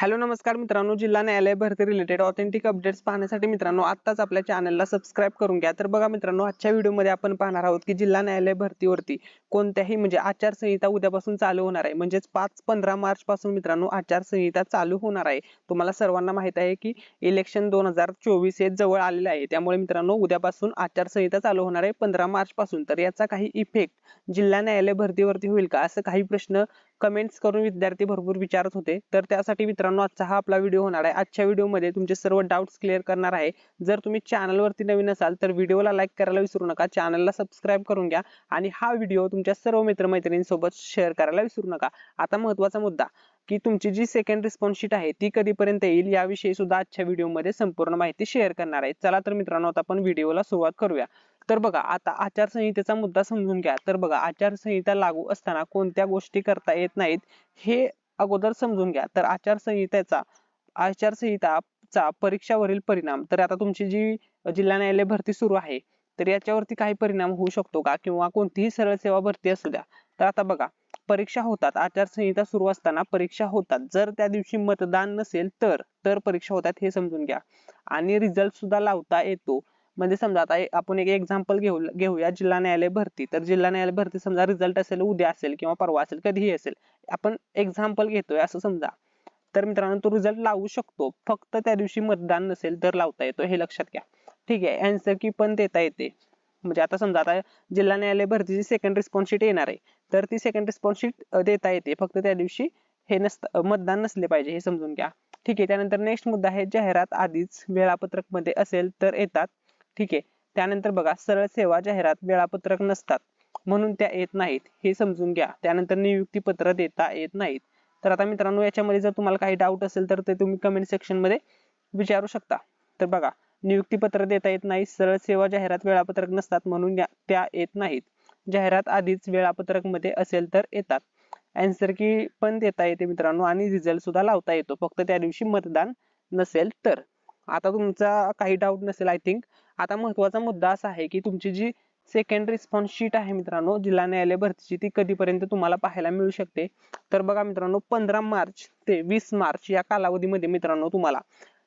Hello नमस्कार मित्रांनो. जिल्हा न्यायालय भरती रिलेटेड ऑथेंटिक अपडेट्स पाहण्यासाठी मित्रांनो आत्ताच आपल्या चॅनलला सबस्क्राईब करून घ्या. तर बघा मित्रांनो आजच्या व्हिडिओमध्ये आपण पाहणार आहोत की जिल्हा न्यायालय भरतीवरती कोणत्याही म्हणजे आचारसंहिता उद्यापासून चालू होणार आहे. म्हणजेच पाच पंधरा मार्च पासून मित्रांनो आचारसंहिता चालू होणार आहे. तुम्हाला सर्वांना माहीत आहे की इलेक्शन दोन हजार चोवीस हे जवळ आलेले आहे. त्यामुळे मित्रांनो उद्यापासून आचारसंहिता चालू होणार आहे पंधरा मार्च पासून. तर याचा काही इफेक्ट जिल्हा न्यायालय भरतीवरती होईल का? असं काही प्रश्न कमेंट्स करून विद्यार्थी भरपूर विचारत होते. तर त्यासाठी मित्रांनो आजचा हा आपला व्हिडिओ होणार आहे. आजच्या व्हिडिओमध्ये तुमचे सर्व डाऊट्स क्लिअर करणार आहे. जर तुम्ही चॅनलवरती नवीन असाल तर व्हिडिओला लाईक करायला विसरू नका. चॅनलला सबस्क्राईब करून घ्या. आणि हा व्हिडिओ तुमच्या सर्व मित्रमैत्रिणींसोबत शेअर करायला विसरू नका. आता महत्त्वाचा मुद्दा. की तुमची जी सेकंड रिस्पॉन्स शीट आहे ती कधीपर्यंत येईल याविषयी सुद्धा आजच्या व्हिडिओमध्ये संपूर्ण माहिती शेअर करणार आहे. चला तर मित्रांनो आता आपण व्हिडिओला सुरुवात करूया. तर बघा आता आचारसंहितेचा मुद्दा समजून घ्या. तर बघा आचारसंहिता लागू असताना कोणत्या गोष्टी करता येत नाहीत हे अगोदर समजून घ्या. तर आचारसंहितेचा आचारसंहिताचा परीक्षावरील परिणाम तर आता तुमची जी जिल्हा न्यायालय भरती सुरू आहे तर याच्यावरती काही परिणाम होऊ शकतो का? किंवा कोणतीही सरळ सेवा भरती असू द्या. तर आता बघा परीक्षा होतात. आचारसंहिता सुरू असताना परीक्षा होतात. जर त्या दिवशी मतदान नसेल तर तर परीक्षा होतात हे समजून घ्या. आणि रिझल्ट सुद्धा लावता येतो. म्हणजे समजा आता आपण एक एक्झाम्पल घेऊ घेऊया. जिल्हा न्यायालय भरती. तर जिल्हा न्यायालय भरती समजा रिझल्ट असेल उद्या असेल किंवा परवा असेल कधीही असेल. आपण एक्झाम्पल घेतोय असं समजा. तर मित्रांनो तो रिझल्ट लावू शकतो. फक्त त्या दिवशी मतदान नसेल तर लावता येतो. हे लक्षात घ्या. ठीक आहे. अँसर की पण देता येते. म्हणजे आता समजा आता जिल्हा न्यायालय भरतीची सेकंड रिस्पॉन्स येणार आहे. तर ती सेकंड रिस्पॉन्स शीट देता येते. फक्त त्या दिवशी हे नसत मतदान नसले पाहिजे हे समजून घ्या. ठीक आहे त्यानंतर नेक्स्ट मुद्दा आहे जाहिरात आधीच वेळापत्रकमध्ये असेल तर येतात. ठीक आहे त्यानंतर बघा सरळ सेवा जाहिरात वेळापत्रक नसतात. म्हणून त्या येत नाहीत हे समजून घ्या. त्यानंतर नियुक्ती पत्र देता येत नाहीत. तर आता मित्रांनो याच्यामध्ये जर तुम्हाला काही डाऊट असेल तर ते तुम्ही कमेंट सेक्शनमध्ये विचारू शकता. तर बघा नियुक्ती पत्र देता येत नाही सरळ सेवा जाहिरात वेळापत्रक नसतात म्हणून त्या येत नाहीत. जाहिरात आधीच वेळापत्रकमध्ये असेल तर येतात. अँसर की पण देता येते मित्रांनो आणि रिझल्ट सुद्धा लावता येतो. फक्त त्या दिवशी मतदान नसेल तर. आता तुमचा काही डाऊट नसेल आय थिंक आता महत्त्वाचा मुद्दा असा आहे की तुमची जी सेकंड रिस्पॉन्स शीट आहे मित्रांनो जिल्हा न्यायालय भरतीची ती कधीपर्यंत तुम्हाला पाहायला मिळू शकते? तर बघा मित्रांनो पंधरा मार्च ते वीस मार्च या कालावधीमध्ये मित्रांनो तुम्हाला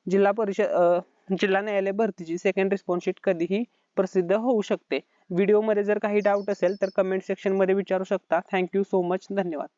जिल्हा परिषद जिल्हा न्यायालय भरतीची सेकंड रिस्पॉन्स शीट कधीही प्रसिद्ध होऊ शकते. व्हिडिओमध्ये जर काही डाऊट असेल तर कमेंट सेक्शनमध्ये विचारू शकता. थँक्यू सो मच धन्यवाद.